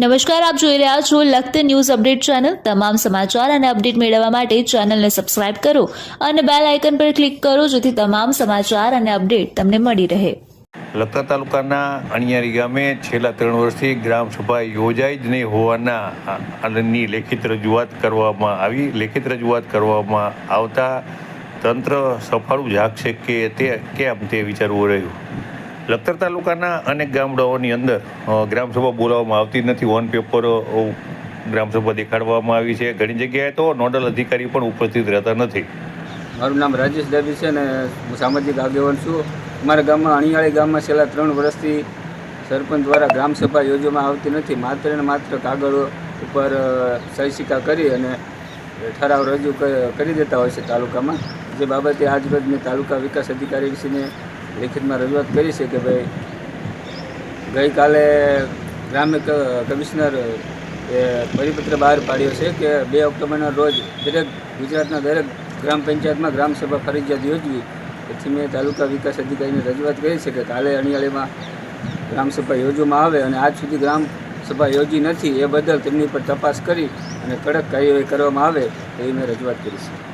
નમસ્કાર, આપ જોઈ રહ્યા છો લખત ન્યૂઝ અપડેટ ચેનલ. તમામ સમાચાર અને અપડેટ મેળવવા માટે ચેનલને સબસ્ક્રાઇબ કરો અને બેલ આઇકન પર ક્લિક કરો જેથી તમામ સમાચાર અને અપડેટ તમને મળી રહે. લખતર તાલુકાના અણિયારી ગામે છેલ્લા ત્રણ વર્ષથી ગ્રામ સભા યોજાઈ જ નહીં હોવાના લેખિત રજૂઆત કરવામાં આવી. લેખિત રજૂઆત કરવામાં આવતા તંત્ર સફાળું જાગશે કે તે કેમ તે વિચારવું રહ્યું? લખતર તાલુકાના અનેક ગામડાઓની અંદર ગ્રામસભા બોલાવવામાં આવતી નથી. ઓન પેપર ગ્રામસભા દેખાડવામાં આવી છે. ઘણી જગ્યાએ તો નોડલ અધિકારી પણ ઉપસ્થિત રહેતા નથી. મારું નામ રાજેશ ડાબી છે ને હું સામાજિક આગેવાન છું. અમારા ગામમાં અણિયાળી ગામમાં છેલ્લા ત્રણ વર્ષથી સરપંચ દ્વારા ગ્રામસભા યોજવામાં આવતી નથી. માત્ર ને માત્ર કાગળ ઉપર અ, કરી અને ઠરાવ રજૂ કરી દેતા હોય છે તાલુકામાં. જે બાબતે આજરોજ મેં તાલુકા વિકાસ અધિકારી વિશેને લેખિતમાં રજૂઆત કરી છે કે ભાઈ, ગઈકાલે ગ્રામ્ય કમિશનર એ પરિપત્ર બહાર પાડ્યો છે કે બે ઓક્ટોબરના રોજ દરેક ગુજરાતના દરેક ગ્રામ પંચાયતમાં ગ્રામસભા ફરજિયાત યોજવી. તેથી મેં તાલુકા વિકાસ અધિકારીને રજૂઆત કરી છે કે કાલે અણિયાળીમાં ગ્રામસભા યોજવામાં આવે અને આજ સુધી ગ્રામ સભા યોજી નથી, એ બદલ તેમની પર તપાસ કરી અને કડક કાર્યવાહી કરવામાં આવે, એવી મેં રજૂઆત કરી છે.